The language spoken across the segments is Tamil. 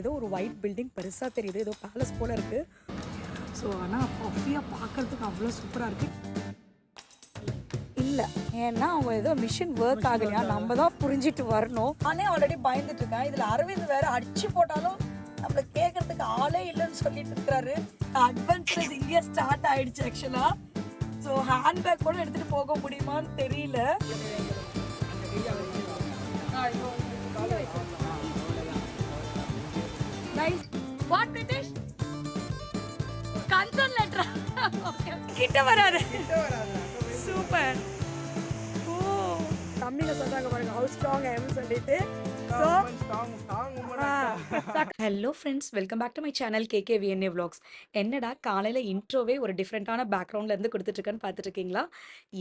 ஏதோ ஒரு ஒயிட் பில்டிங் பெருசாக தெரியுது ஏதோ பேலஸ் போல் இருக்குது ஸோ ஆனால் பஃபியாக பார்க்கறதுக்கு அவ்வளோ சூப்பராக இருக்குது இல்லை ஏன்னா அவங்க ஏதோ மிஷின் ஒர்க் ஆகலையா? நம்ம தான் புரிஞ்சிட்டு வரணும். நானே ஆல்ரெடி பயந்துட்டு இருக்கேன். இதில் அரவிந்த் வேற அடிச்சு போட்டாலும் நம்மள கேட்கறதுக்கு ஆளே இல்லைன்னு சொல்லிட்டு இருக்கிறாரு. அட்வென்ச்சரஸ் இங்கே ஸ்டார்ட் ஆயிடுச்சு ஆக்சுவலாக ஸோ ஹேண்ட்பேக் கூட எடுத்துகிட்டு போக முடியுமான்னு தெரியல. British? Consent letter. Okay. கிட்ட வராது. சூப்பர் ஓ. தமிழ்ல சொல்றாங்க பாருங்க ஹவு ஸ்ட்ராங் ஐ எம் சொல்லிட்டு. Hello friends welcome back to my channel K K vlogs. N காலையில் இன்ட்ரோவே ஒரு டிஃப்ரெண்ட்டான பேக்ரவுண்ட்லேருந்து கொடுத்துட்ருக்கேன்னு பார்த்துட்ருக்கீங்களா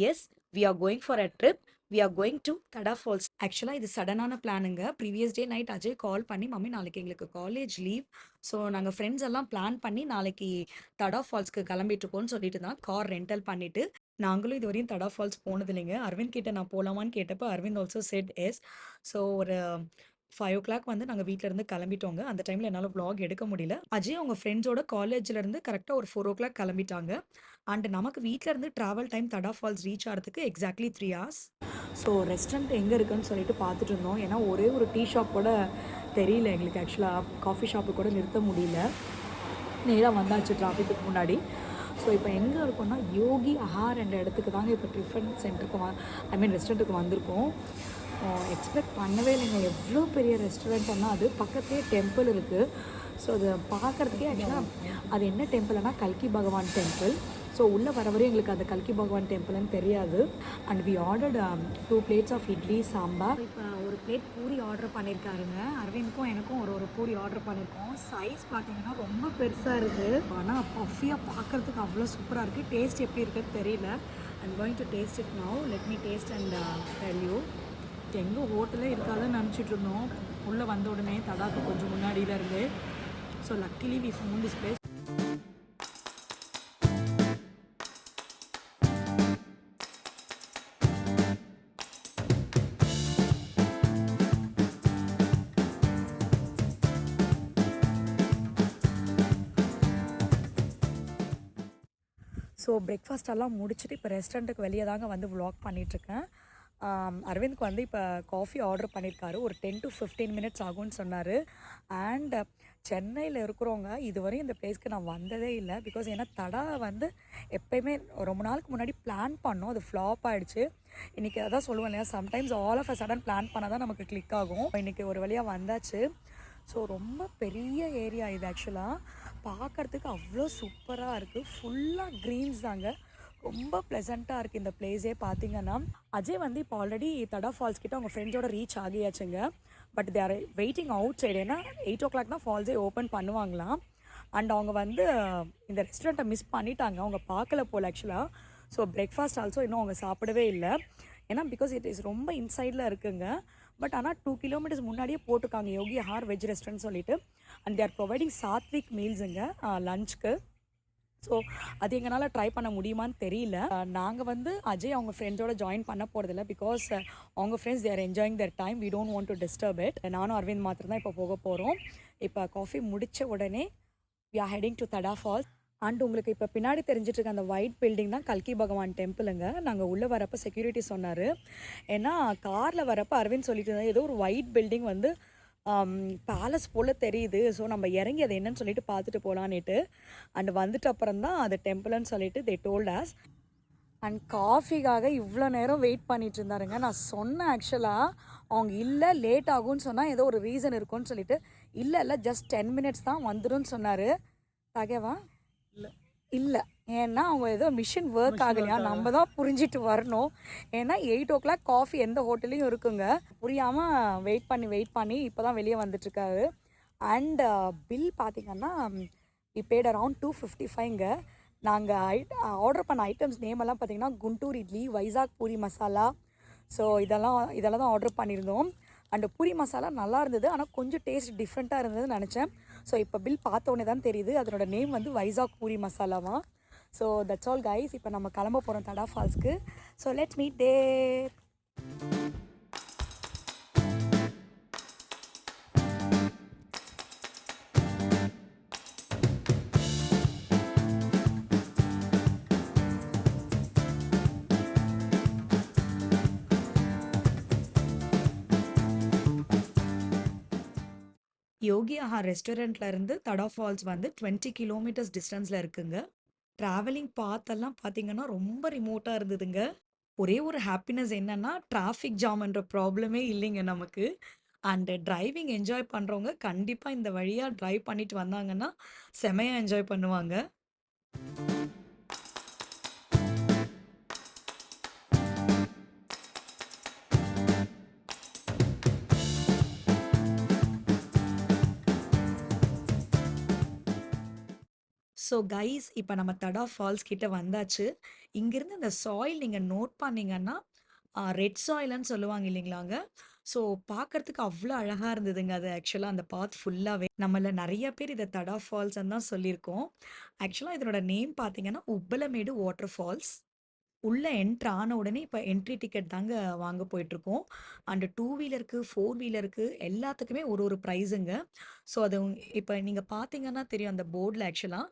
yes we are going for a trip we are going to Tada falls ஆக்சுவலாக இது சடனான பிளானுங்க previous day night Ajay call பண்ணி மம்மி நாளைக்கு எங்களுக்கு காலேஜ் லீவ் ஸோ நாங்கள் ஃப்ரெண்ட்ஸ் எல்லாம் பிளான் பண்ணி நாளைக்கு தடா ஃபால்ஸ்க்கு கிளம்பிட்டுருக்கோம்னு சொல்லிட்டு தான் கார் ரெண்டல் பண்ணிவிட்டு நாங்களும் இது வரையும் தடா ஃபால்ஸ் போனது இல்லைங்க. அரவிந்த் கிட்ட நான் போகலாமான்னு கேட்டப்போ Aravind also set yes so ஒரு ஃபைவ் ஓ கிளாக் வந்து நாங்கள் வீட்டிலேருந்து கிளம்பிட்டோங்க. அந்த டைமில் என்னால் vlog எடுக்க முடியல. அஜய் அவங்க ஃப்ரெண்ட்ஸோட காலேஜ்லேருந்து கரெக்டாக ஒரு ஃபோர் ஓ கிளாக் கிளம்பிட்டாங்க. அண்ட் நமக்கு வீட்டிலேருந்து travel time Tada falls reach ஆகிறதுக்கு exactly three hours so restaurant எங்கே இருக்குன்னு சொல்லிட்டு பார்த்துட்டு இருந்தோம். ஏன்னா ஒரே ஒரு டீ ஷாப் கூட தெரியல எங்களுக்கு. ஆக்சுவலாக காஃபி ஷாப்பு கூட நிறுத்த முடியல. நேராக வந்தாச்சு டிராஃபிக்கு முன்னாடி. ஸோ இப்போ எங்கே இருக்கோம்னா யோகி ஆஹார் என்ற இடத்துக்கு தாங்க இப்போ டிஃபன் சென்டருக்கு வ ஐ மீன் ரெஸ்டாரண்ட்டுக்கு வந்திருக்கோம். எக்ஸ்பெக்ட் பண்ணவே இல்லைங்க. எவ்வளோ பெரிய ரெஸ்டாரண்ட்னா அது பக்கத்துலேயே டெம்பிள் இருக்குது ஸோ அது பார்க்குறதுக்கே ஆக்சுவலாக அது என்ன டெம்பிள்னா கல்கி பகவான் டெம்பிள் ஸோ உள்ளே வர வரையும் எங்களுக்கு அந்த கல்கி பகவான் டெம்பிள்னு தெரியாது. And we ordered two plates of idli sambar இப்போ ஒரு பிளேட் பூரி ஆர்டர் பண்ணியிருக்காருங்க அரவிந்த்க்கும் எனக்கும் ஒரு ஒரு பூரி ஆர்டர் பண்ணியிருக்கோம் சைஸ் பார்த்தீங்கன்னா ரொம்ப பெருசாக இருக்குது ஆனால் பஃபியாக பார்க்குறதுக்கு அவ்வளோ சூப்பராக இருக்குது டேஸ்ட் எப்படி இருக்குன்னு தெரியல. I'm going to taste it now let me taste and tell you எங்கே ஹோட்டலே இருக்காதுன்னு நினச்சிட்டு இருந்தோம். உள்ளே வந்த உடனே தடாக்கு கொஞ்சம் முன்னாடியில இருந்து. So luckily we found this place so breakfast எல்லாம் முடிச்சுட்டு இப்போ ரெஸ்டாரண்ட்டுக்கு வெளியே தாங்க வந்து vlog பண்ணிகிட்ருக்கேன் அரவிந்த்க்கு வந்து இப்போ காஃபி ஆர்டர் பண்ணியிருக்காரு ஒரு டென் டு ஃபிஃப்டீன் மினிட்ஸ் ஆகும்னு சொன்னார். அண்ட் சென்னையில் இருக்கிறவங்க இதுவரையும் இந்த பிளேஸ்க்கு நான் வந்ததே இல்லை. பிகாஸ் ஏன்னா தடா வந்து எப்பயுமே ரொம்ப நாளுக்கு முன்னாடி பிளான் பண்ணோம். அது ஃப்ளாப் ஆகிடுச்சு இன்றைக்கி அதான் சொல்லுவேன் இல்லையா? Sometimes all of a sudden plan பண்ணால் தான் நமக்கு கிளிக் ஆகும். இன்றைக்கி ஒரு வழியாக வந்தாச்சு. ஸோ ரொம்ப பெரிய ஏரியா இது ஆக்சுவலாக பார்க்கறதுக்கு அவ்வளோ சூப்பராக இருக்குது ஃபுல்லாக க்ரீன்ஸ் தாங்க. ரொம்ப ப்ளசண்ட்டாக இருக்குது இந்த பிளேஸே பார்த்தீங்கன்னா அஜய் வந்து இப்போ ஆல்ரெடி தடா ஃபால்ஸ் கிட்ட அவங்க ஃப்ரெண்ட்ஸோட ரீச் ஆகியாச்சுங்க. But they're waiting outside ஏன்னா எயிட் ஓ கிளாக் தான் ஃபால்ஸே ஓப்பன் பண்ணுவாங்களாம். அண்ட் அவங்க வந்து இந்த ரெஸ்டாரண்ட்டை மிஸ் பண்ணிட்டாங்க. அவங்க பார்க்கல போல் ஆக்சுவலாக ஸோ பிரேக்ஃபாஸ்ட் ஆல்சோ இன்னும் அவங்க சாப்பிடவே இல்லை. ஏன்னா பிகாஸ் இட் இஸ் ரொம்ப இன்சைடில் இருக்குங்க. பட் ஆனால் டூ கிலோமீட்டர்ஸ் முன்னாடியே போட்டிருக்காங்க. யோகி ஹார் வெஜ் ரெஸ்டாரண்ட் சொல்லிட்டு. அண்ட் தேர் ப்ரொவைடிங் சாத்விக் மீல்ஸுங்க லஞ்சுக்கு ஸோ அது எங்களால் ட்ரை பண்ண முடியுமான்னு தெரியல. நாங்கள் வந்து அஜய் அவங்க ஃப்ரெண்ட்ஸோட ஜாயின் பண்ண போகிறதில்ல பிகாஸ் அவங்க friends they're enjoying their time we don't want to disturb it நானும் அரவிந்த் மாத்திரம் தான் இப்போ போக போகிறோம் இப்போ காஃபி முடித்த உடனே we are heading to Tada falls and உங்களுக்கு இப்போ பின்னாடி தெரிஞ்சிட்டு இருக்க அந்த ஒயிட் பில்டிங் தான் கல்கி பகவான் டெம்பிளுங்க நாங்கள் உள்ளே வரப்போ செக்யூரிட்டி சொன்னார். ஏன்னா காரில் வரப்போ அரவிந்த் சொல்லிட்டு இருந்தார் ஏதோ ஒரு ஒயிட் பில்டிங் வந்து பேலஸ் போல் தெரியுது. ஸோ நம்ம இறங்கி அதை என்னன்னு சொல்லிட்டு பார்த்துட்டு போகலான்னுட்டு அண்ட் வந்துட்டு அப்புறம் தான் அது டெம்பிள்னு சொல்லிட்டு தே டோல்ட் அஸ் அண்ட் காஃபிக்காக இவ்வளோ நேரம் வெயிட் பண்ணிட்டு இருந்தாருங்க. நான் சொன்னேன் ஆக்சுவலாக அவங்க இல்லை லேட் ஆகும்னு சொன்னால் ஏதோ ஒரு ரீசன் இருக்கும்னு சொல்லிட்டு. இல்லை இல்லை ஜஸ்ட் டென் மினிட்ஸ் தான் வந்துடும் சொன்னார். தகவா? இல்லை. ஏன்னா அவங்க ஏதோ மிஷின் ஒர்க் ஆகலையா? நம்ம தான் புரிஞ்சிட்டு வரணும். ஏன்னா எயிட் ஓ கிளாக் காஃபி எந்த ஹோட்டல்லையும் இருக்குங்க. புரியாமல் வெயிட் பண்ணி வெயிட் பண்ணி இப்போ தான் வெளியே வந்துட்டுருக்காரு. அண்ட் பில் பார்த்தீங்கன்னா பேட் அரவுண்ட் டூ ஃபிஃப்டி ஃபைவ்ங்க நாங்கள் ஐ ஆர்டர் பண்ண ஐட்டம்ஸ் நேம் எல்லாம் பார்த்தீங்கன்னா குண்டூர் இட்லி வைசாக் பூரி மசாலா. ஸோ இதெல்லாம் இதெல்லாம் தான் ஆர்டர் பண்ணியிருந்தோம். அண்ட் பூரி மசாலா நல்லா இருந்தது. ஆனால் கொஞ்சம் டேஸ்ட் டிஃப்ரெண்ட்டாக இருந்ததுன்னு நினச்சேன். ஸோ இப்போ பில் பார்த்தோன்னே தான் தெரியுது. அதனோட நேம் வந்து வைசாக் பூரி மசாலாவா ஸோ தட்ஸ் ஆல் கைஸ் இப்போ நம்ம கிளம்ப போகிறோம் Tada ஃபால்ஸ்க்கு so let's meet day Yogi ஆஹா ரெஸ்டாரண்ட்ல இருந்து தடா ஃபால்ஸ் வந்து 20 கிலோமீட்டர்ஸ் டிஸ்டன்ஸ்ல இருக்குங்க. டிராவலிங் பார்த்தெல்லாம் பார்த்தீங்கன்னா, ரொம்ப ரிமோட்டா இருந்ததுங்க. ஒரே ஒரு ஹாப்பினஸ் என்னன்னா, டிராஃபிக் ஜாம்ன்ற ப்ராப்ளமே இல்லைங்க நமக்கு. அண்டு டிரைவிங் என்ஜாய் பண்ணுறவங்க கண்டிப்பாக இந்த வழியாக டிரைவ் பண்ணிட்டு வந்தாங்கன்னா, செமையாக என்ஜாய் பண்ணுவாங்க. ஸோ கைஸ் இப்போ நம்ம தடா ஃபால்ஸ் கிட்ட வந்தாச்சு. இங்கிருந்து இந்த சாயில் நீங்கள் நோட் பண்ணீங்கன்னா, ரெட் சாயில்ன்னு சொல்லுவாங்க இல்லைங்களாங்க. ஸோ பார்க்கறதுக்கு அவ்வளோ அழகாக இருந்ததுங்க அது ஆக்சுவலாக அந்த பாத் ஃபுல்லாகவே நம்மள நிறைய பேர் இதை தடா ஃபால்ஸ்ன்னு தான் சொல்லியிருக்கோம். ஆக்சுவலாக இதனோட நேம் பார்த்தீங்கன்னா, உப்பலமேடு வாட்டர் ஃபால்ஸ். உள்ளே என்ட்ரு ஆன உடனே இப்போ என்ட்ரி டிக்கெட் தாங்க வாங்க போயிட்டுருக்கோம். அண்ட் டூ வீலருக்கு, ஃபோர் வீலருக்கு எல்லாத்துக்குமே ஒரு ஒரு ப்ரைஸுங்க ஸோ அது இப்போ நீங்கள் பார்த்தீங்கன்னா தெரியும் அந்த போர்டில் ஆக்சுவலாக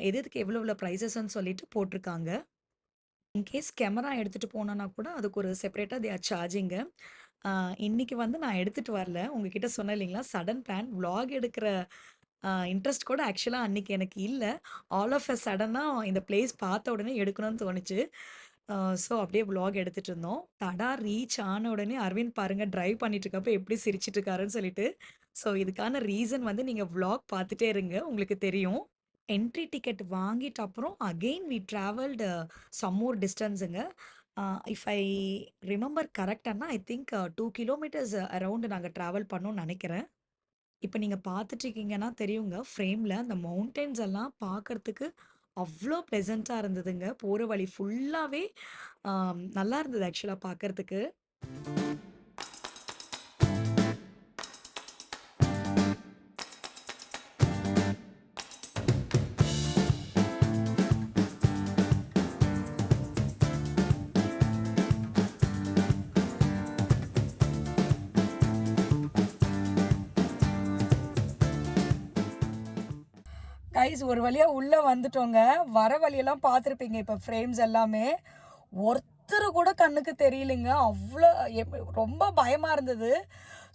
எது எதுக்கு எவ்வளோ எவ்வளோ ப்ரைஸஸ்ன்னு சொல்லிட்டு போட்டிருக்காங்க. இன்கேஸ் கேமரா எடுத்துகிட்டு போனோன்னா கூட அதுக்கு ஒரு செப்பரேட்டாக தே ஆர் இன்றைக்கி இன்னைக்கு வந்து நான் எடுத்துகிட்டு வரல. உங்ககிட்ட சொன்னேன் இல்லைங்களா, சடன் பிளான் விளாக் எடுக்கிற இன்ட்ரெஸ்ட் கூட ஆக்சுவலாக அன்றைக்கி எனக்கு இல்லை ஆல் ஆஃப் அ சடனாக இந்த பிளேஸ் பார்த்த உடனே எடுக்கணும்னு தோணுச்சு. ஸோ அப்படியே விளாக் எடுத்துகிட்டு இருந்தோம். தடா ரீச் ஆன உடனே அரவிந்த் பாருங்கள் ட்ரைவ் பண்ணிட்டு எப்படி சிரிச்சிட்டு இருக்காருன்னு சொல்லிட்டு. ஸோ இதுக்கான ரீசன் வந்து நீங்கள் விளாக் பார்த்துட்டே இருங்க. உங்களுக்கு தெரியும். என்ட்ரி டிக்கெட் வாங்கிட்ட அப்புறம் அகெயின் வி ட்ராவல்டு சம் டிஸ்டன்ஸுங்க if I remember கரெக்டானா I think two kilometres around நாங்கள் ட்ராவல் பண்ணோம்னு நினைக்கிறேன் இப்போ நீங்கள் பார்த்துட்ருக்கீங்கன்னா தெரியுங்க ஃப்ரேமில் அந்த மவுண்டென்ஸ் எல்லாம் பார்க்கறதுக்கு அவ்வளோ ப்ளெசண்ட்டாக இருந்ததுங்க. போகிற வழி ஃபுல்லாகவே um, நல்லா இருந்தது ஆக்சுவலாக பார்க்கறதுக்கு. கைஸ் ஒரு வழியா உள்ள வந்துட்டோங்க. வர வழியெல்லாம் பார்த்துருப்பீங்க இப்ப ஃப்ரேம்ஸ் எல்லாமே. ஒருத்தர் கூட கண்ணுக்கு தெரியலைங்க. எப் ரொம்ப பயமா இருந்தது.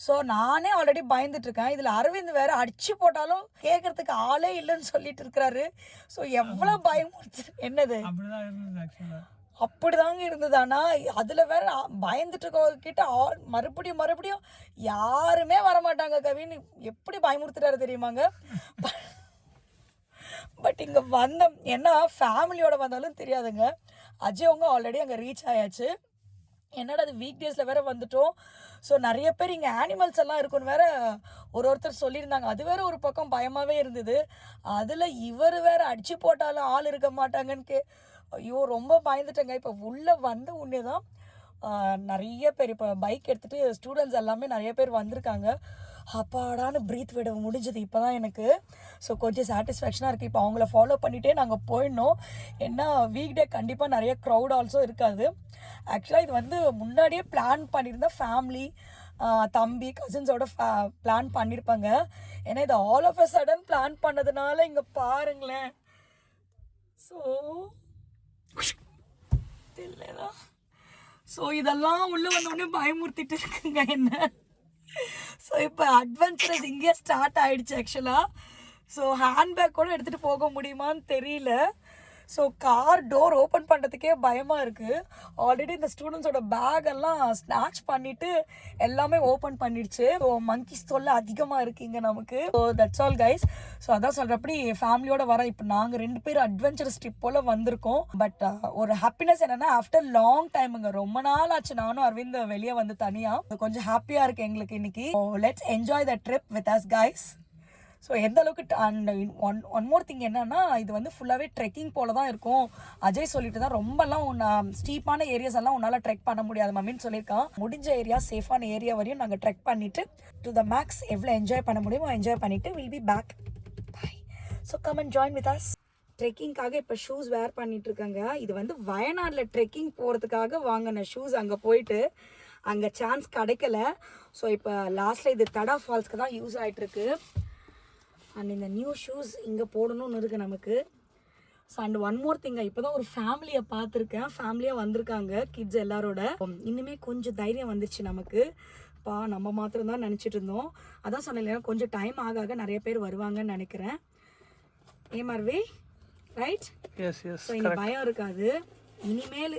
ஸோ நானே ஆல்ரெடி பயந்துட்டு இருக்கேன். இதுல அரவிந்த் வேற அடிச்சு போட்டாலும் கேட்கறதுக்கு ஆளே இல்லன்னு சொல்லிட்டு இருக்கிறாரு. ஸோ எவ்வளோ பயமுறுத்து என்னது? அப்படிதாங்க இருந்தது. ஆனா அதுல வேற பயந்துட்டு இருக்கவங்க கிட்ட ஆள் மறுபடியும் மறுபடியும் யாருமே வரமாட்டாங்க கவின். எப்படி பயமுறுத்துறாரு தெரியுமாங்க? பட் இங்கே வந்தோம் ஏன்னா ஃபேமிலியோட வந்தாலும் தெரியாதுங்க. அஜய் அவங்க ஆல்ரெடி அங்கே ரீச் ஆயாச்சு. என்னடா அது வீக் டேஸில் வேற வந்துட்டோம். ஸோ நிறைய பேர் இங்கே ஆனிமல்ஸ் எல்லாம் இருக்குன்னு வேற ஒரு ஒருத்தர் சொல்லியிருந்தாங்க. அது வேற ஒரு பக்கம் பயமாகவே இருந்தது. அதில் இவர் வேற அடிச்சு போட்டாலும் ஆள் இருக்க மாட்டாங்கன்னு கே ஐயோ! ரொம்ப பயந்துட்டேங்க. இப்போ உள்ளே வந்த உடனே தான் நிறைய பேர் இப்போ பைக் எடுத்துகிட்டு ஸ்டூடெண்ட்ஸ் எல்லாமே நிறைய பேர் வந்திருக்காங்க. அப்பாடான்னு ப்ரீத் விட முடிஞ்சது இப்பதான் எனக்கு. ஸோ கொஞ்சம் சாட்டிஸ்ஃபேக்ஷனாக இருக்குது இப்போ அவங்கள ஃபாலோ பண்ணிகிட்டே நாங்கள் போயிடணும். ஏன்னா வீக் டே கண்டிப்பாக நிறைய க்ரௌட் ஆல்சோ இருக்காது. ஆக்சுவலாக இது வந்து முன்னாடியே பிளான் பண்ணியிருந்தேன் ஃபேமிலி தம்பி, கசின்ஸோட பிளான் பண்ணியிருப்பாங்க. ஏன்னா இது all of a sudden plan பண்ணதுனால இங்கே பாருங்களேன். ஸோ தெரியலடா. ஸோ இதெல்லாம் உள்ளே வந்தோடனே பயமுறுத்திட்டு இருக்குங்க என்ன. ஸோ இப்போ அட்வென்ச்சரஸ் இங்கே ஸ்டார்ட் ஆகிடுச்சு ஆக்சுவலாக ஸோ ஹேண்ட் பேக் கூட எடுத்துகிட்டு போக முடியுமான்னு தெரியல. ஸோ கார் டோர் ஓப்பன் பண்ணுறதுக்கே பயமாக இருக்குது ஆல்ரெடி இந்த ஸ்டூடெண்ட்ஸோட பேக் எல்லாம் ஸ்நாட்ச் பண்ணிவிட்டு எல்லாமே ஓப்பன் பண்ணிடுச்சு. ஸோ மங்கிஸ் தொல்லை அதிகமாக இருக்குது இங்கே நமக்கு. So that's all guys. So அதான் சொல்கிறப்படி ஃபேமிலியோட வரோம். இப்ப நாங்க 2 பேரும் அட்வென்ச்சரஸ் ட்ரிப் போல் வந்திருக்கோம். பட் uh, ஒரு ஹாப்பினஸ் என்னென்னா ஆஃப்டர் லாங் டைமுங்க ரொம்ப நாள் ஆச்சு நானும் அரவிந்த் வெளியே வந்து தனியாக கொஞ்சம் ஹாப்பியாக இருக்குது எங்களுக்கு இன்னைக்கு. Let's enjoy the trip with us guys. So எந்த அளவுக்கு and one one more thing என்னன்னா இது வந்து ஃபுல்லாகவே ட்ரெக்கிங் போல தான் இருக்கும். அஜய் சொல்லிட்டு தான் ரொம்பலாம் உன்ன ஸ்டீப்பான ஏரியாஸ் எல்லாம் உன்னால் ட்ரெக் பண்ண முடியாது மம்மின்னு சொல்லியிருக்கான். முடிஞ்ச ஏரியா சேஃபான ஏரியா வரையும் நாங்கள் ட்ரெக் பண்ணிவிட்டு டு த மேக்ஸ் எவ்வளோ என்ஜாய் பண்ண முடியுமோ என்ஜாய் பண்ணிவிட்டு will be back. Bye. So come and join with us. ட்ரெக்கிங்காக இப்போ ஷூஸ் வேர் பண்ணிட்டு இருக்கேங்க. இது வந்து வயநாட்டில் ட்ரெக்கிங் போகிறதுக்காக வாங்கின ஷூஸ் அங்கே போயிட்டு அங்கே சான்ஸ் கிடைக்கல. ஸோ இப்போ லாஸ்ட்டில் இது தடா ஃபால்ஸ்க்கு தான் யூஸ் ஆகிட்டுருக்கு அண்ட் இந்த நியூ ஷூஸ் இங்கே போடணும்னு இருக்கு நமக்கு. So and one more thing இப்போ தான் ஒரு ஃபேமிலியை பார்த்துருக்கேன். ஃபேமிலியாக வந்திருக்காங்க கிட்ஸ் எல்லாரோட. இன்னுமே கொஞ்சம் தைரியம் வந்துருச்சு நமக்கு. அப்பா நம்ம மாத்திரம் தான் நினச்சிட்டு இருந்தோம் அதான் சொன்னேன் கொஞ்சம் டைம் ஆக ஆக நிறைய பேர் வருவாங்கன்னு நினைக்கிறேன் ஏ மர்வே ரைட் எஸ் எஸ் ஸோ இனி பயம் இருக்காது இனிமேல்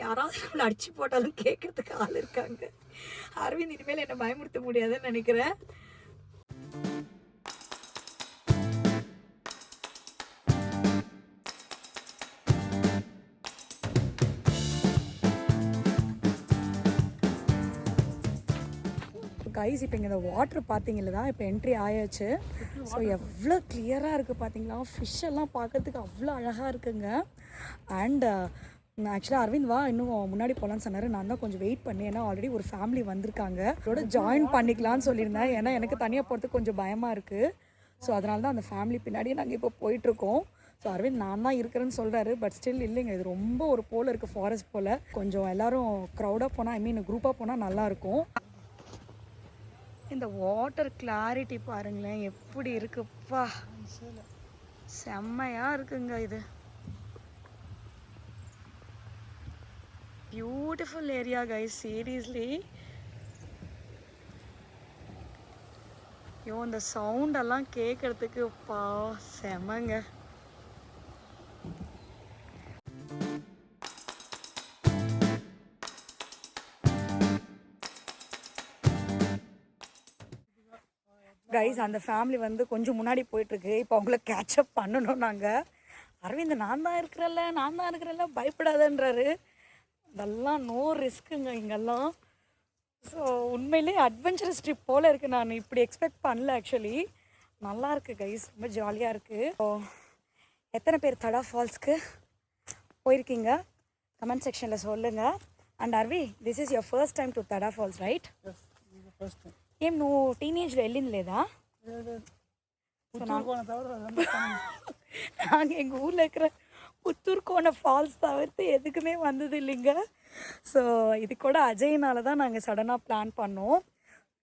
யாராவது நம்மளை அடிச்சு போட்டாலும் கேட்கறதுக்கு ஆள் இருக்காங்க அரவிந்த் இனிமேல் என்னை பயமுறுத்த முடியாதுன்னு நினைக்கிறேன் கைஸ் இப்போ இங்கே இந்த வாட்ரு பார்த்தீங்களா தான் இப்போ என்ட்ரி ஆயாச்சு. ஸோ எவ்வளோ கிளியராக இருக்குது பார்த்தீங்களா ஃபிஷ் எல்லாம் பார்க்கறதுக்கு அவ்வளோ அழகாக இருக்குங்க. அண்ட் ஆக்சுவலாக அரவிந்த் வா இன்னும் முன்னாடி போகலான்னு சொன்னார். நான் தான் கொஞ்சம் வெயிட் பண்ணி ஏன்னா ஆல்ரெடி ஒரு ஃபேமிலி வந்திருக்காங்க. அதோட ஜாயின் பண்ணிக்கலாம்னு சொல்லியிருந்தேன். ஏன்னா எனக்கு தனியாக போகிறதுக்கு கொஞ்சம் பயமாக இருக்குது ஸோ அதனால தான் அந்த ஃபேமிலி பின்னாடியே நாங்கள் இப்போ போயிட்டுருக்கோம். ஸோ அரவிந்த் நான் தான் இருக்கிறேன்னு சொல்கிறாரு பட் ஸ்டில் இல்லைங்க. இது ரொம்ப ஒரு போல் இருக்குது ஃபாரஸ்ட் போல். கொஞ்சம் எல்லாரும் க்ரௌடாக போனால் ஐ மீன் குரூப்பாக போனால் நல்லாயிருக்கும் இந்த வாட்டர் கிளாரிட்டி பாருங்களேன் எப்படி இருக்குப்பா. செம்மையா இருக்குங்க இது. பியூட்டிஃபுல் ஏரியா கைஸ் சீரியஸ்லி ஐயோ இந்த சவுண்ட் எல்லாம் கேட்கறதுக்கு பா செமங்க. கைஸ் அந்த ஃபேமிலி வந்து கொஞ்சம் முன்னாடி போயிட்டுருக்கு. இப்போ அவங்கள கேட்சப் பண்ணணும் நாங்கள் அரவிந்த் நான் தான் இருக்கிறல்ல நான் தான் இருக்கிறல்ல பயப்படாதன்றாரு. அதெல்லாம் நோ ரிஸ்க்குங்க இங்கெல்லாம். ஸோ உண்மையிலே அட்வென்ச்சரஸ் ட்ரிப் போல் இருக்குது நான் இப்படி எக்ஸ்பெக்ட் பண்ணல ஆக்சுவலி நல்லாயிருக்கு கைஸ் ரொம்ப ஜாலியாக இருக்குது ஓ எத்தனை பேர் தடா ஃபால்ஸ்க்கு போயிருக்கீங்க? கமெண்ட் செக்ஷனில் சொல்லுங்கள் and அர்வி this is your first time to Tada falls right first time ఏం నువ్వు టీనేజ్లో వెళ్ళింది లేదా புத்தூர் கோணம் தவிர அதெல்லாம் பண்ண- நாங்கள் எங்கள் ஊரில் இருக்கிற புத்தூர் கோண ஃபால்ஸ் தவிர்த்து எதுக்குமே வந்தது இல்லைங்க ஸோ இது கூட அஜய்னால தான் நாங்கள் சடனாக பிளான் பண்ணோம்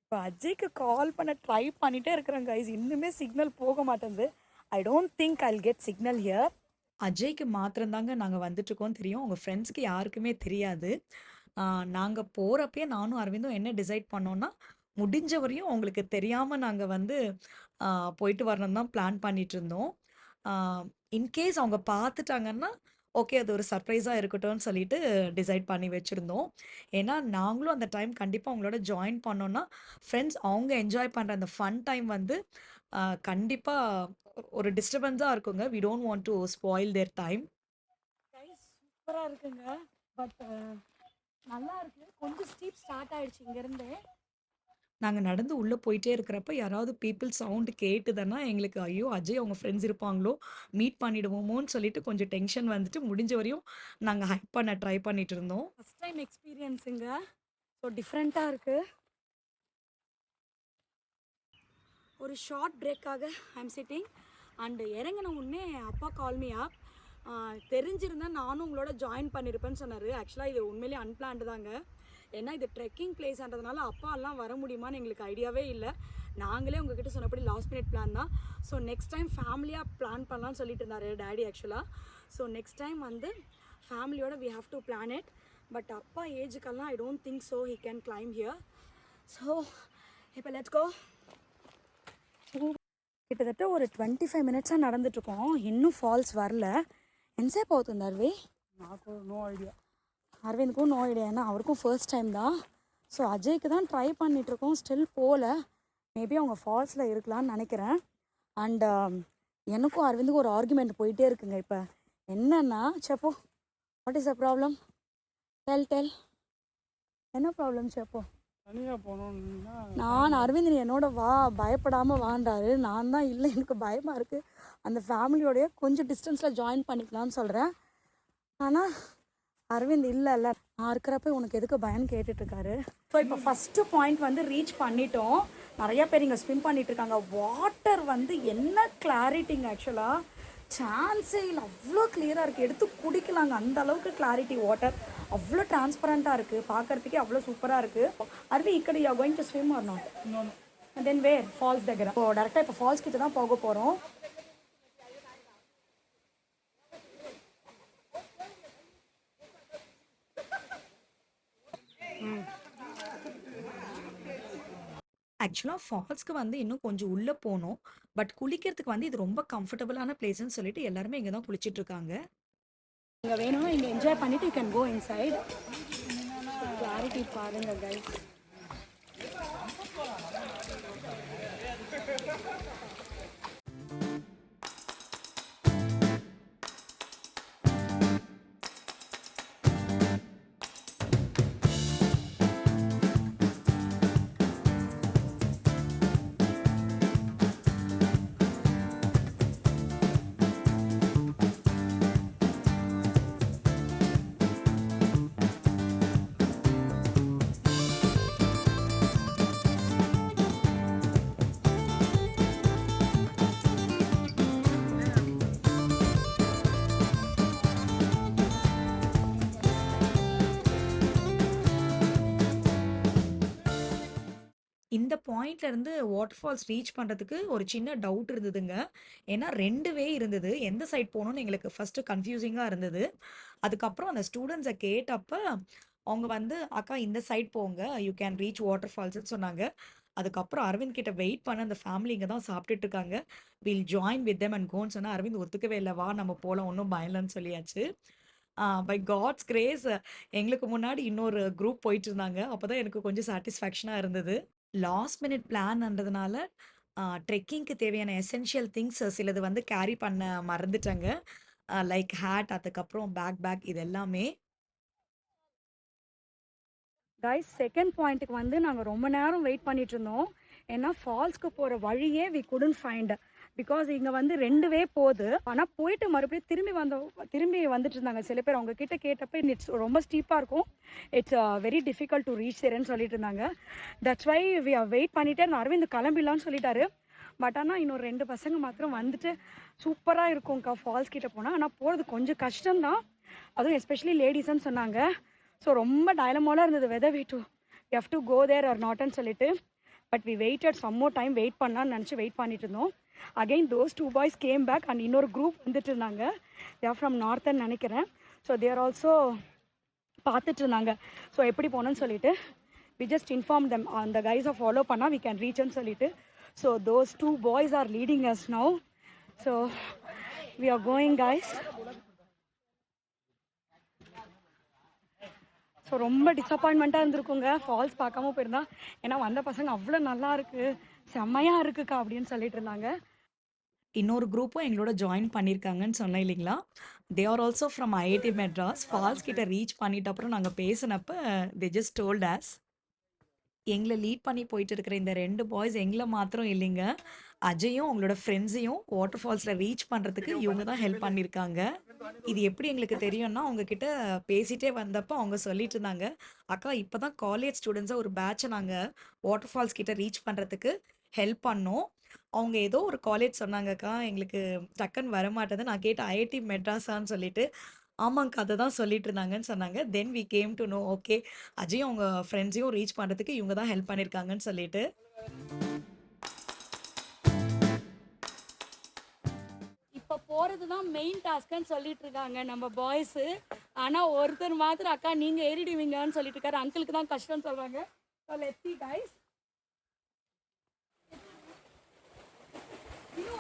இப்போ அஜய்க்கு கால் பண்ண ட்ரை பண்ணிகிட்டே இருக்கிறேன் கைஸ் இன்னுமே சிக்னல் போக மாட்டேங்குது I don't think I'll get signal here அஜய்க்கு மாத்திரம்தாங்க நாங்கள் வந்துட்டுருக்கோம் தெரியும் உங்கள் ஃப்ரெண்ட்ஸ்க்கு யாருக்குமே தெரியாது நாங்கள் போகிறப்பயே நானும் அரவிந்தும் என்ன டிசைட் பண்ணோன்னா முடிஞ்ச வரையும் அவங்களுக்கு தெரியாமல் நாங்கள் வந்து போயிட்டு வரணும் தான் பிளான் பண்ணிட்டு இருந்தோம். இன்கேஸ் அவங்க பார்த்துட்டாங்கன்னா ஓகே அது ஒரு சர்ப்ரைஸாக இருக்கட்டும்னு சொல்லிட்டு டிசைட் பண்ணி வச்சுருந்தோம். ஏன்னா நாங்களும் அந்த டைம் கண்டிப்பாக அவங்களோட ஜாயின் பண்ணோன்னா ஃப்ரெண்ட்ஸ் அவங்க என்ஜாய் பண்ணுற அந்த ஃபன் டைம் வந்து கண்டிப்பாக ஒரு டிஸ்டர்பன்ஸாக இருக்குங்க. We don't want to spoil their time சூப்பராக இருக்குங்க. பட் நல்லா இருக்கு. கொஞ்சம் ஸ்டீப் ஸ்டார்ட் ஆயிடுச்சு இங்கேருந்து. நாங்கள் நடந்து உள்ளே போயிட்டே இருக்கிறப்ப யாராவது பீப்புள் சவுண்டு கேட்டுதுன்னா எங்களுக்கு ஐயோ அஜய் அவங்க ஃப்ரெண்ட்ஸ் இருப்பாங்களோ? மீட் பண்ணிடுவோமோன்னு சொல்லிட்டு கொஞ்சம் டென்ஷன் வந்துட்டு முடிஞ்ச வரையும் நாங்கள் ஹைப் பண்ண ட்ரை பண்ணிட்டு இருந்தோம். ஃபஸ்ட் டைம் எக்ஸ்பீரியன்ஸுங்க ஸோ டிஃப்ரெண்ட்டாக இருக்குது ஒரு ஷார்ட் பிரேக்காக ஐம் சிட்டிங் அண்டு இறங்கின உடனே அப்பா கால்மி ஆப் தெரிஞ்சிருந்தா நானும் உங்களோட ஜாயின் பண்ணியிருப்பேன்னு சொன்னார். ஆக்சுவலாக இது உண்மையிலேயே அன்பிளான்டு தாங்க. ஏன்னா இது ட்ரெக்கிங் பிளேஸ்ன்றதுனால அப்பாலாம் வர முடியுமான்னு எங்களுக்கு ஐடியாவே இல்லை. நாங்களே உங்ககிட்ட சொன்னபடி லாஸ்ட் மினிட் பிளான் தான். ஸோ நெக்ஸ்ட் டைம் ஃபேமிலியாக பிளான் பண்ணலான்னு சொல்லிட்டு இருந்தார் டேடி ஆக்சுவலாக ஸோ நெக்ஸ்ட் டைம் வந்து ஃபேமிலியோட we have to plan it but அப்பா ஏஜுக்கெல்லாம் I don't think so he can climb here so இப்போ லெட்ஸ் கோ கிட்டத்தட்ட ஒரு டுவெண்ட்டி ஃபைவ் மினிட்ஸாக நடந்துட்டுருக்கோம். இன்னும் ஃபால்ஸ் வரல. என்சேப் போகுது நர்வே நாக்கு நோ ஐடியா அரவிந்துக்கும் நோ ஐடியா ஏன்னா அவருக்கும் ஃபர்ஸ்ட் டைம் தான். ஸோ அஜய்க்கு தான் ட்ரை பண்ணிகிட்ருக்கோம் ஸ்டில் போகல மேபி அவங்க ஃபால்ஸில் இருக்கலாம்னு நினைக்கிறேன். அண்ட் எனக்கும் அரவிந்துக்கும் ஒரு ஆர்குமெண்ட் போயிட்டே இருக்குங்க இப்போ. என்னன்னா Zepho what is the problem tell tell என்ன ப்ராப்ளம் செப்போ? நான் அரவிந்த் நீ என்னோட வா. பயப்படாமல் வாண்டாரு நான் தான் இல்லை. எனக்கு பயமாக இருக்குது அந்த ஃபேமிலியோடய கொஞ்சம் டிஸ்டன்ஸில் ஜாயின் பண்ணிக்கலாம்னு சொல்கிறேன் ஆனால் அரவிந்த் இல்லை இல்லை நான் இருக்கிறப்ப உனக்கு எதுக்கு பயன் கேட்டுட்ருக்காரு. ஸோ இப்போ ஃபஸ்ட்டு பாயிண்ட் வந்து ரீச் பண்ணிட்டோம். நிறையா பேர் இங்கே ஸ்விம் பண்ணிகிட்டு இருக்காங்க வாட்டர் வந்து என்ன கிளாரிட்டிங்க ஆக்சுவலாக சான்ஸே இல்லை. அவ்வளோ கிளியராக இருக்குது எடுத்து குடிக்கலாங்க. அந்த அளவுக்கு கிளாரிட்டி வாட்டர் அவ்வளோ டிரான்ஸ்பரண்ட்டாக இருக்குது பார்க்குறதுக்கே அவ்வளோ சூப்பராக இருக்குது அதுவே இக்கடி யா கோயிங் டு ஸ்விம் வரணும் தென் வேர் ஃபால்ஸ் தகர இப்போ டேரெக்டாக இப்போ ஃபால்ஸ் கிட்ட தான் போக போகிறோம் ஆக்சுவலாக ஃபால்ஸ்க்கு வந்து இன்னும் கொஞ்சம் உள்ளே போகணும் பட் குளிக்கிறதுக்கு வந்து இது ரொம்ப கம்ஃபர்டபுளான பிளேஸ்ன்னு சொல்லிட்டு எல்லாருமே இங்கே தான் குளிச்சுட்டு இருக்காங்க இங்கே வேணும் இங்கே என்ஜாய் பண்ணிட்டு you can go inside clarity பாருங்க கைஸ் பாயிண்ட்லேருந்து பாயிண்ட்ல இருந்து வாட்டர் ஃபால்ஸ் ரீச் பண்ணுறதுக்கு ஒரு சின்ன டவுட் இருந்ததுங்க. ஏன்னா ரெண்டு வே இருந்தது. எந்த சைட் போகணும்னு எங்களுக்கு ஃபஸ்ட்டு கன்ஃபியூசிங்காக இருந்தது. அதுக்கப்புறம் அந்த ஸ்டூடெண்ட்ஸை கேட்டப்ப அவங்க வந்து அக்கா இந்த சைட் போங்க. யூ கேன் ரீச் வாட்டர் ஃபால்ஸ்ன்னு சொன்னாங்க. அதுக்கப்புறம் அரவிந்த் கிட்ட வெயிட் பண்ண அந்த ஃபேமிலி இங்கே தான் சாப்பிட்டுட்டு இருக்காங்க. Will join with them and கோன்னு சொன்னால் அரவிந்த் ஒத்துக்கவே இல்லை. வா நம்ம போகலாம் ஒன்றும் பயலன்னு சொல்லியாச்சு. பை காட்ஸ் கிரேஸ் எங்களுக்கு முன்னாடி இன்னொரு குரூப் போயிட்டு இருந்தாங்க. அப்போ தான் எனக்கு கொஞ்சம் சாட்டிஸ்ஃபேக்ஷனாக இருந்தது. லாஸ்ட் மினிட் பிளான்ன்றதுனால ட்ரெக்கிங்க்கு தேவையான எசென்ஷியல் திங்ஸ் சிலது வந்து கேரி பண்ண மறந்துட்டேங்க. லைக் ஹேட் அதுக்கப்புறம் பேக் பேக் இது எல்லாமே கைஸ் செகண்ட் பாயிண்ட்டுக்கு வந்து நாங்கள் ரொம்ப நேரம் வெயிட் பண்ணிட்டு இருந்தோம். ஏன்னா ஃபால்ஸ்க்கு போகிற வழியே வி குடன் ஃபைண்ட் பிகாஸ் இங்கே வந்து ரெண்டு வே போகுது. ஆனால் போயிட்டு மறுபடியும் திரும்பி வந்த திரும்பி வந்துட்டு இருந்தாங்க. சில பேர் அவங்க கிட்ட கேட்டப்ப இட்ஸ் ரொம்ப ஸ்டீப்பாக இருக்கும். It's very difficult to reach தேர்னு சொல்லிட்டு இருந்தாங்க. தட்ஸ் வை வி வெயிட் பண்ணிட்டே இருந்தோம் அரவிந்த் கிளம்பிடலான்னு சொல்லிட்டாரு. பட் ஆனால் இன்னொரு ரெண்டு பசங்க மாத்திரம் வந்துட்டு சூப்பராக இருக்கும்க்கா ஃபால்ஸ் கிட்டே போனால் ஆனால் போகிறது கொஞ்சம் கஷ்டம்தான். அதுவும் எஸ்பெஷலி லேடிஸ்ன்னு சொன்னாங்க. ஸோ ரொம்ப டயலமோலாக இருந்தது whether we to F to go there or நாட்னு சொல்லிட்டு. But we waited some more time wait பண்ணலான்னு நினச்சி வெயிட் பண்ணிட்டு இருந்தோம். Again those two boys came back and இன்னொரு குரூப் வந்துட்டு இருந்தாங்க தேர் ஃப்ரம் நார்த்தன் நினைக்கிறேன். ஸோ தேர் ஆல்சோ பார்த்துட்டு இருந்தாங்க ஸோ எப்படி போனோன்னு சொல்லிட்டு வி ஜஸ்ட் இன்ஃபார்ம் தெம் அந்த கைஸை ஃபாலோ பண்ணால் வி கேன் ரீச்னு சொல்லிட்டு. So those two boys are leading us now so we are going guys so ரொம்ப டிசப்பாயின்மெண்ட்டாக இருந்திருக்குங்க. ஃபால்ஸ் பார்க்காம போயிருந்தா. ஏன்னா வந்த பசங்க அவ்வளோ நல்லா இருக்கு. செம்மையாக இருக்குக்கா அப்படின்னு சொல்லிட்டு இருந்தாங்க இன்னொரு குரூப்பும் எங்களோட ஜாயின் பண்ணியிருக்காங்கன்னு சொன்னேன் இல்லைங்களா? They are also from IIT Madras falls கிட்ட ரீச் பண்ணிட்ட அப்புறம் நாங்கள் பேசினப்ப தே ஜஸ்ட் டோல்ட் ஆஸ் எங்களை லீட் பண்ணி போயிட்டு இருக்கிற இந்த ரெண்டு பாய்ஸ் எங்களை மாத்திரம் இல்லைங்க. அஜயும் உங்களோட ஃப்ரெண்ட்ஸையும் வாட்டர் ஃபால்ஸில் ரீச் பண்ணுறதுக்கு இவங்க தான் ஹெல்ப் பண்ணியிருக்காங்க இது எப்படி எங்களுக்கு தெரியும்னா உங்ககிட்ட பேசிகிட்டே பேசிட்டே வந்தப்போ அவங்க சொல்லிட்டு இருந்தாங்க. அக்கா இப்போ தான் காலேஜ் ஸ்டூடெண்ட்ஸாக ஒரு பேட்சை நாங்கள் வாட்டர் ஃபால்ஸ் கிட்ட ரீச் பண்ணுறதுக்கு ஹெல்ப் பண்ணோம். அவங்க ஏதோ ஒரு காலேஜ் சொன்னாங்கக்கா எங்களுக்கு டக்குன்னு வர நான் கேட்டேன் ஐஐடி மெட்ராஸான்னு சொல்லிட்டு ஆமாங்க்கா அதை தான் சொல்லிட்டு இருந்தாங்கன்னு சொன்னாங்க. Then we came to know okay அஜயும் அவங்க ஃப்ரெண்ட்ஸையும் ரீச் பண்ணுறதுக்கு இவங்க தான் ஹெல்ப் பண்ணியிருக்காங்கன்னு சொல்லிட்டு. இப்போ போகிறது தான் மெயின் டாஸ்க்குன்னு சொல்லிட்டு இருக்காங்க நம்ம பாய்ஸு ஆனால் ஒருத்தர் மாத்திரம் அக்கா நீங்கள் ஏறிடுவீங்கன்னு சொல்லிட்டு இருக்காரு அங்கிளுக்கு தான் கஷ்டம்னு சொல்கிறாங்க so let see guys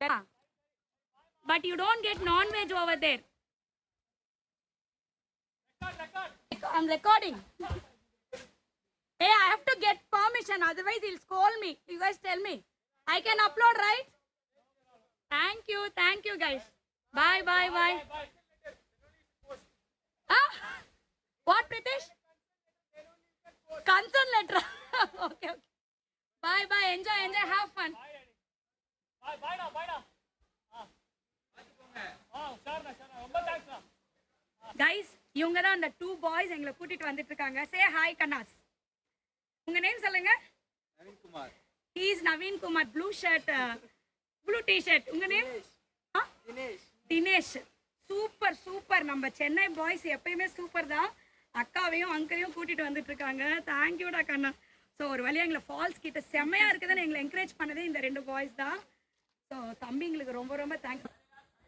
But you don't get non-veg over there. I'm recording. Hey, I have to get permission, otherwise he'll scold me. You guys tell me. I can upload, right? Thank you, thank you guys. Bye, bye, bye. Huh? What, British? Concern letter. okay, okay. Bye, bye. Enjoy, enjoy. Have fun. Guys இவங்க தான் அந்த டூ பாய்ஸ் எங்களை கூட்டிட்டு வந்துட்டு இருக்காங்க சே ஹாய் கண்ணாஸ் உங்க நேம் சொல்லுங்க. Naveenkumar. Is Naveen Kumar blue shirt blue T shirt உங்க நேம் தினேஷ். சூப்பர் சூப்பர் நம்ம சென்னை பாய்ஸ் எப்பயுமே சூப்பர் தான். அக்காவையும் அங்கிளையும் கூட்டிட்டு வந்துட்டு இருக்காங்க தேங்க்யூடா கண்ணா. ஸோ ஒரு வழியா எங்களை ஃபால்ஸ் கிட்ட செம்மையா இருக்குதுன்னு எங்களை என்கரேஜ் பண்ணதே இந்த ரெண்டு பாய்ஸ் தான். ஸோ தம்பிங்களுக்கு ரொம்ப ரொம்ப தேங்க்ஸ்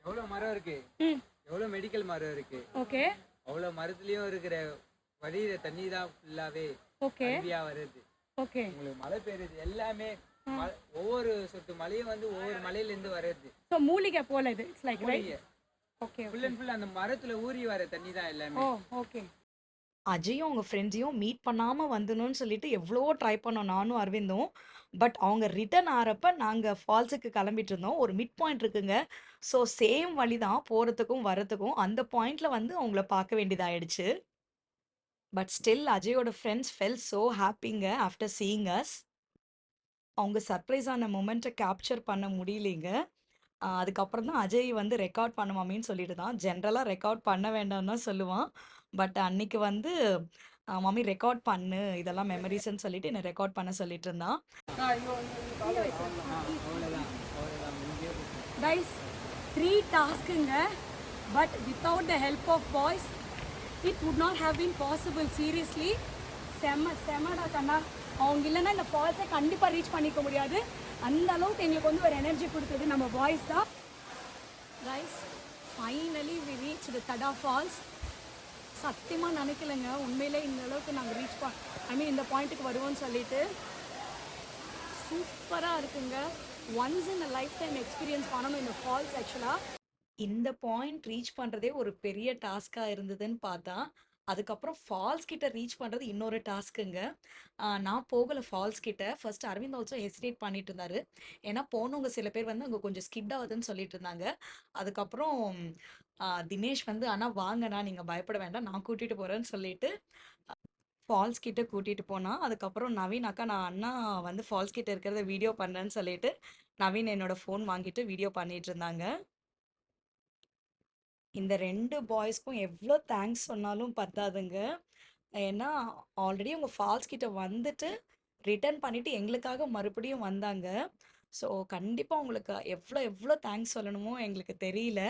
எவ்வளோ மரம் இருக்கு? ம். எவ்வளோ மெடிக்கல் மரம் இருக்கு? ஓகே அவ்வளோ மரத்துலயும் இருக்கிற வழியில தண்ணி தான் ஃபுல்லாவே ஓகே வருது. ஓகே உங்களுக்கு மழை பெய்யுது எல்லாமே ஒவ்வொரு சொட்டு மலையும் வந்து ஒவ்வொரு மலையில இருந்து வருது. ஸோ மூலிகை போல இது. It's like right okay full and full அந்த மரத்துல ஊறி வர தண்ணி தான் எல்லாமே. ஓ ஓகே அஜயும் அவங்க ஃப்ரெண்ட்ஸையும் மீட் பண்ணாமல் வந்துடணும்னு சொல்லிட்டு எவ்வளவோ ட்ரை பண்ணோம். நானும் அரவிந்தும். பட் அவங்க ரிட்டர்ன் ஆகிறப்ப நாங்கள் ஃபால்ஸுக்கு கிளம்பிட்டு இருந்தோம் ஒரு மிட் பாயிண்ட் இருக்குங்க. ஸோ சேம் வழி தான் போகிறதுக்கும் வரத்துக்கும் அந்த பாயிண்ட்டில் வந்து அவங்கள பார்க்க வேண்டியதாயிடுச்சு. பட் ஸ்டில் அஜயோட ஃப்ரெண்ட்ஸ் ஃபெல் ஸோ ஹாப்பிங்க ஆஃப்டர் சீயிங் அஸ். அவங்க சர்ப்ரைஸ் ஆன மூமெண்ட்டை கேப்சர் பண்ண முடியலைங்க. அதுக்கப்புறம் தான் அஜய் வந்து ரெக்கார்ட் பண்ண சொல்லிட்டு தான் ஜென்ரலாக ரெக்கார்ட் பண்ண வேண்டாம்னு தான் சொல்லுவான். பட் அன்னைக்கு வந்து மம்மி ரெக்கார்ட் பண்ணு. இதெல்லாம் மெமரிஸ்ன்னு சொல்லிட்டு என்னை ரெக்கார்ட் பண்ண சொல்லிட்டு இருந்தான் guys three டாஸ்க்குங்க but without the help of boys it would not have been possible seriously செம செமடா கண்ணா. அவங்க இல்லைன்னா இந்த ஃபால்ஸை கண்டிப்பாக ரீச் பண்ணிக்க முடியாது. அந்த அளவுக்கு எங்களுக்கு வந்து ஒரு எனர்ஜி கொடுத்தது நம்ம பாய்ஸ் தான். Guys finally we reach the Tada falls சத்தியமாக நினைக்கலங்க. உண்மையிலே இந்த அளவுக்கு நாங்கள் ரீச் பா ஐ மீன் இந்த பாயிண்ட்டுக்கு வருவோம்னு சொல்லிட்டு சூப்பராக இருக்குங்க. Once in a lifetime experience பண்ணணும் இந்த ஃபால்ஸ் ஆக்சுவலாக இந்த பாயிண்ட் ரீச் பண்ணுறதே ஒரு பெரிய டாஸ்காக இருந்ததுன்னு பார்த்தா அதுக்கப்புறம் ஃபால்ஸ் கிட்ட ரீச் பண்ணுறது இன்னொரு டாஸ்க்குங்க நான் போகலை ஃபால்ஸ் கிட்ட. ஃபர்ஸ்ட் அரவிந்த் ஆல்சோ ஹெசிடேட் பண்ணிட்டு இருந்தாரு. ஏன்னா போனவங்க சில பேர் வந்து அங்கே கொஞ்சம் ஸ்கிட் ஆகுதுன்னு சொல்லிட்டு இருந்தாங்க. அதுக்கப்புறம் தினேஷ் வந்து ஆனால் வாங்கண்ணா நீங்கள் பயப்பட வேண்டாம். நான் கூட்டிகிட்டு போகிறேன்னு சொல்லிட்டு ஃபால்ஸ் கிட்ட கூட்டிகிட்டு போனான் அதுக்கப்புறம் நவீன் அக்கா நான் அண்ணா வந்து ஃபால்ஸ் கிட்ட இருக்கிறத வீடியோ பண்ணுறேன்னு சொல்லிட்டு நவீன் என்னோட ஃபோன் வாங்கிட்டு வீடியோ பண்ணிட்டு இருந்தாங்க. இந்த ரெண்டு பாய்ஸ்க்கும் எவ்வளோ தேங்க்ஸ் சொன்னாலும் பத்தாதுங்க. ஏன்னா ஆல்ரெடி அவங்க ஃபால்ஸ் கிட்ட வந்துட்டு ரிட்டர்ன் பண்ணிட்டு எங்களுக்காக மறுபடியும் வந்தாங்க. ஸோ கண்டிப்பாக உங்களுக்கு எவ்வளோ எவ்வளோ தேங்க்ஸ் சொல்லணுமோ எங்களுக்கு தெரியல.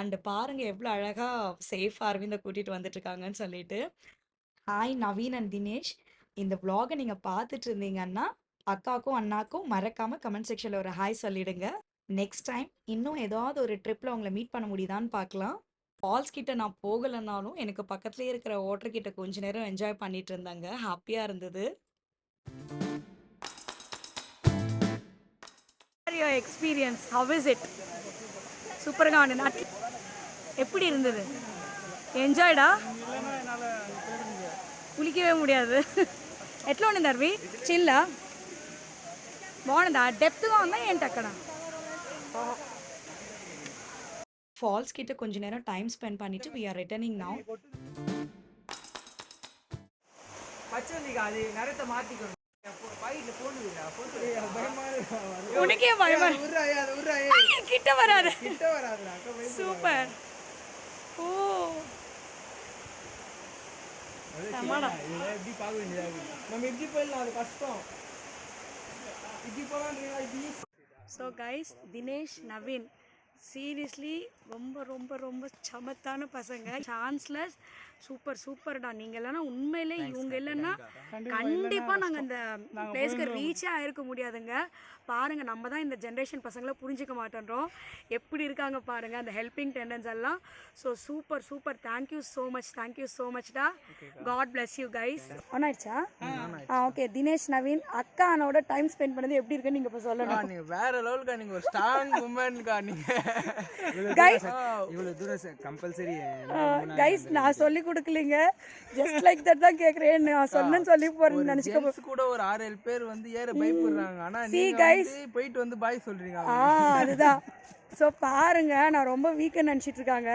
அண்டு பாருங்க எவ்வளோ அழகாக சேஃபாக அரவிந்த கூட்டிகிட்டு வந்துட்டு இருக்காங்கன்னு சொல்லிட்டு. Hi Naveen and Dinesh. இந்த vlog-அ நீங்கள் பார்த்துட்டு இருந்தீங்கன்னா அக்காக்கும் அண்ணாக்கும் மறக்காமல் கமெண்ட் செக்ஷனில் ஒரு ஹாய் சொல்லிடுங்க. நெக்ஸ்ட் டைம் இன்னும் ஏதாவது ஒரு ட்ரிப்பில் உங்களை மீட் பண்ண முடியுதான்னு பார்க்கலாம் ஃபால்ஸ் கிட்ட நான் போகலைன்னாலும் எனக்கு பக்கத்துலேயே இருக்கிற ஓட்டர் கிட்ட கொஞ்ச நேரம் என்ஜாய் பண்ணிட்டு இருந்தாங்க. ஹாப்பியாக இருந்தது. Your experience how is it சூப்பராக வந்து எப்படி இருந்தது என்ஜாய்டா குளிக்கவே முடியாது ఎట్లా ఉండింది అరవి చిల్లా బాగుందా డెప్త్గా ఉందా ఏంటి అక్కడ ஃபால்ஸ் கிட்ட கொஞ்ச நேரம் டைம் ஸ்பெண்ட் பண்ணிட்டு வி ஆர் ரிட்டர்னிங் நவ் பச்சை அது நேரத்தை மாத்திக்கணும் பையில போடுவீங்களா போட்டு பயமா உனக்கே பயமா உர்றாயா அது உர்றாயா ஐய, கிட்ட வராது கிட்ட வராதுடா அக்கா பயம் சூப்பர் ஓ. எப்படி பார்க்க வேண்டியதா இருக்கு? நம்ம எப்படி போயிடலாம் அது கஷ்டம். இப்படி so guys Dinesh Naveen. Seriously ரொம்ப ரொம்ப ரொம்ப சமத்தான பசங்க. சான்ஸ்லெஸ் சூப்பர் சூப்பர்டா. நீங்க இல்லைன்னா உண்மையிலே இவங்க இல்லைன்னா கண்டிப்பா நாங்க இந்த பிளேஸ்க்கு ரீச்சே ஆயிருக்க முடியாதுங்க. பாருங்க நம்ம தான் இந்த ஜென்ரேஷன் பசங்களை புரிஞ்சுக்க மாட்டேன்றோம். எப்படி இருக்காங்க பாருங்க அந்த ஹெல்பிங் டெண்டன்ஸ் எல்லாம். So super super thank you so much thank you so மச்டா God bless you guys on ஆயிடுச்சா? ஆ ஓகே தினேஷ் நவீன் அக்கா அண்ணோட டைம் ஸ்பெண்ட் பண்ணது எப்படி இருக்குன்னு நீங்க இப்போ சொல்லணும். நீங்க வேற லெவலுக்கா நீங்க ஒரு ஸ்ட்ராங் உமன்க்கா நீங்க. கைஸ் இவ்வளவு தூரம் கம்பல்சரி கைஸ் நான் சொல்லி கொடுக்கலீங்க. ஜஸ்ட் லைக் தட் தான் கேக்குறேன். நான் சொன்னேன்னு சொல்லி போறேன்னு நினைச்சுக்க கூட ஒரு ஆறு ஏழு பேர் வந்து ஏற பயப்படுறாங்க. ஆனா guys. வந்து போயிட்டு வந்து பாய் சொல்றீங்க ஆ அதுதான். ஸோ பாருங்க. நான் ரொம்ப வீக்கை நினச்சிட்டு இருக்காங்க.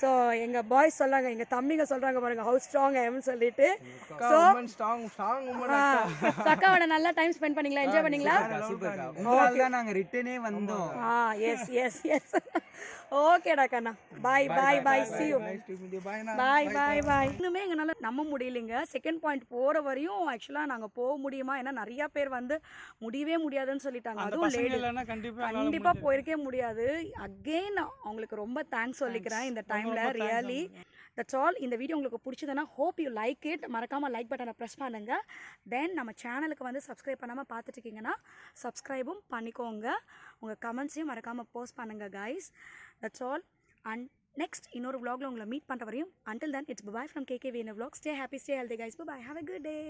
ஸோ எங்கள் பாய்ஸ் சொல்கிறாங்க எங்கள் தம்பிங்க சொல்கிறாங்க பாருங்க ஹவு ஸ்ட்ராங் ஐம்னு சொல்லிட்டு. ஸோ அக்காவோட நல்லா டைம் ஸ்பெண்ட் பண்ணீங்களா? என்ஜாய் பண்ணீங்களா? உங்களால தான் நாங்க ரிட்டனே வந்தோம். ஆ எஸ் எஸ் எஸ் ஓகேடா கண்ணா பாய் பாய் பாய் சி யூ பாய் பாய் பாய் இன்னுமே எங்களால் நம்ப முடியலைங்க. செகண்ட் பாயிண்ட் போகிற வரையும் ஆக்சுவலாக நாங்கள் போக முடியுமா? ஏன்னா நிறைய பேர் வந்து முடியவே முடியாதுன்னு சொல்லிட்டாங்க. அதுவும் லேடி கண்டிப்பா கண்டிப்பாக போயிருக்கே முடியாது. அகெயின் அவங்களுக்கு ரொம்ப தேங்க்ஸ் சொல்லிக்கிறேன். இந்த டைமில் ரியலி தட்ஸ் ஆல் இந்த வீடியோ உங்களுக்கு பிடிச்சதுன்னா ஹோப் யூ லைக் இட் மறக்காமல் லைக் பட்டனை ப்ரெஸ் பண்ணுங்கள் தென் நம்ம சேனலுக்கு வந்து சப்ஸ்கிரைப் பண்ணாமல் பார்த்துட்டு இருக்கீங்கன்னா சப்ஸ்கிரைபும் பண்ணிக்கோங்க. உங்கள் கமெண்ட்ஸையும் மறக்காமல் போஸ்ட் பண்ணுங்கள் guys that's all and next இன்னொரு vlogல உங்களை மீட் பண்ணுற வரையும் until then it's bye from KK வீன vlog stay happy stay healthy guys bye have a good day.